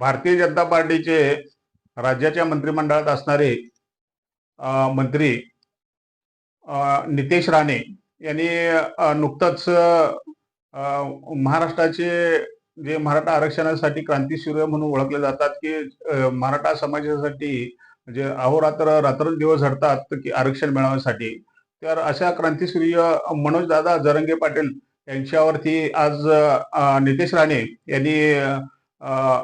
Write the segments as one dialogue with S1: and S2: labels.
S1: भारतीय जनता पार्टीचे राज्याच्या मंत्रिमंडळात असणारे मंत्री नितेश राणे यांनी नुकताच नुकतंच महाराष्ट्राचे जे मराठा आरक्षणासाठी क्रांतीसूर्य म्हणून ओळखले जातात की मराठा समाजासाठी म्हणजे अहोरात्र रात्रंदिवस झडतात की आरक्षण मिळवण्यासाठी. तर अशा क्रांतीसूर्य मनोजदादा जरंगे पाटील यांच्यावरती आज नितेश राणे यांनी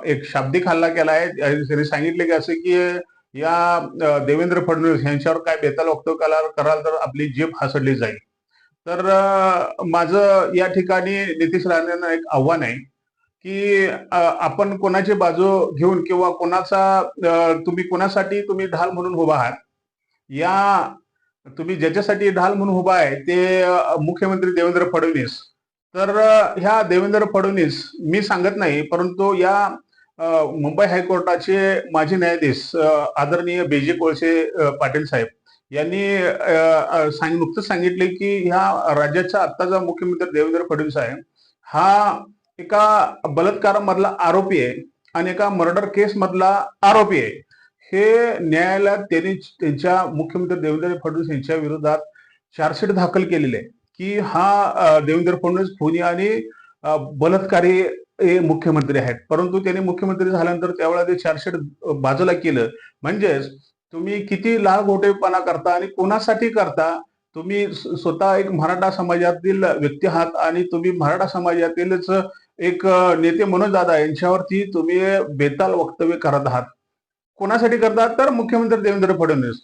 S1: एक शाब्दिक हल्ला केला आहे त्यांनी सांगितले की असं की या देवेंद्र फडणवीस यांच्यावर काय बेताल वक्तव्य कराल कराल तर आपली जीभ हासडली जाईल. तर माझं या ठिकाणी नितीश राणेंना एक आव्हान आहे की आपण कोणाची बाजू घेऊन किंवा कोणाचा तुम्ही कोणासाठी तुम्ही ढाल म्हणून उभा आहात या तुम्ही ज्याच्यासाठी ढाल म्हणून उभा आहे ते मुख्यमंत्री देवेंद्र फडणवीस तर ह्या देवेंद्र फडणवीस मी सांगत नाही परंतु या मुंबई हायकोर्टाचे माजी न्यायाधीश आदरणीय बेजे कोळसे पाटील साहेब यांनी सांग नुकतंच सांगितले की ह्या राज्याचा आत्ताचा मुख्यमंत्री देवेंद्र फडणवीस आहे हा एका बलात्कारामधला आरोपी आहे आणि एका मर्डर केस मधला आरोपी आहे. हे न्यायालयात त्यांनी त्यांच्या मुख्यमंत्री देवेंद्र फडणवीस यांच्या विरोधात चार्जशीट दाखल केलेले आहे. की हा देवेंद्र फडणवीस खुनी आणि बलात्कारी हे मुख्यमंत्री आहेत. परंतु त्यांनी मुख्यमंत्री झाल्यानंतर त्यावेळेला ते चार्जशीट बाजूला केलं. म्हणजेच तुम्ही किती लालघोटेपणा करता आणि कोणासाठी करता? तुम्ही स्वतः एक मराठा समाजातील व्यक्ती आहात आणि तुम्ही मराठा समाजातीलच एक नेते मनोज दादा यांच्यावरती तुम्ही बेताल वक्तव्य करत आहात. कोणासाठी करतात तर मुख्यमंत्री देवेंद्र फडणवीस.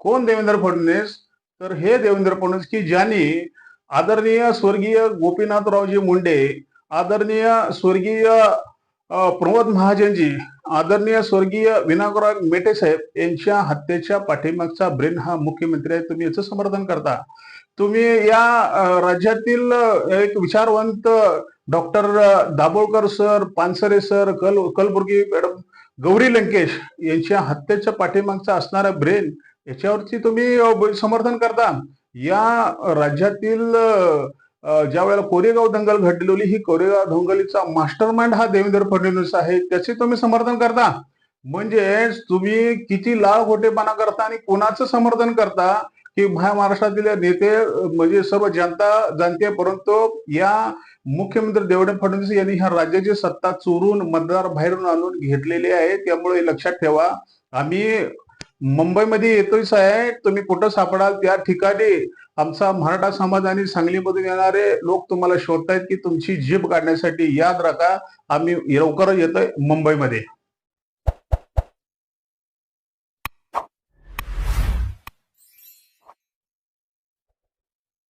S1: कोण देवेंद्र फडणवीस? तर हे देवेंद्र फडणवीस की ज्यांनी आदरणीय स्वर्गीय गोपीनाथरावजी मुंडे आदरणीय स्वर्गीय प्रमोद महाजनजी आदरणीय स्वर्गीय विनायकराव मेटे साहेब यांच्या हत्येच्या पाठीमागचा ब्रेन हा मुख्यमंत्री आहे. तुम्ही याचं समर्थन करता. तुम्ही या राज्यातील एक विचारवंत doctor Dabholkar sir Pansare sir कल कलबुर्गी मॅडम गौरी लंकेश यांच्या हत्येच्या पाठीमागचा असणारा ब्रेन याच्यावरती तुम्ही समर्थन करता. या राज्यातील ज्या वेळेला कोरेगाव दंगल घडलेली ही कोरेगाव दंगलीचा मास्टर माइंड हा देवेंद्र फडणवीस आहे त्याचे तुम्ही समर्थन करता. म्हणजे तुम्ही किती लाल खोटेपणा करता आणि कोणाचं समर्थन करता की महाराष्ट्रातील नेते म्हणजे सर्व जनता जाणते परंतु या मुख्यमंत्री देवेंद्र फडणवीस यांनी ह्या राज्याची सत्ता चोरून मतदार बाहेरून आणून घेतलेली आहे त्यामुळे लक्षात ठेवा. आम्ही मुंबईमध्ये येतोय साहेब. तुम्ही कुठं सापडाल? त्या ठिकाणी आमचा मराठा समाज आणि सांगलीमधून येणारे लोक तुम्हाला शोधतायत की तुमची जीभ काढण्यासाठी याद राखा. आम्ही लवकरच येतोय मुंबईमध्ये.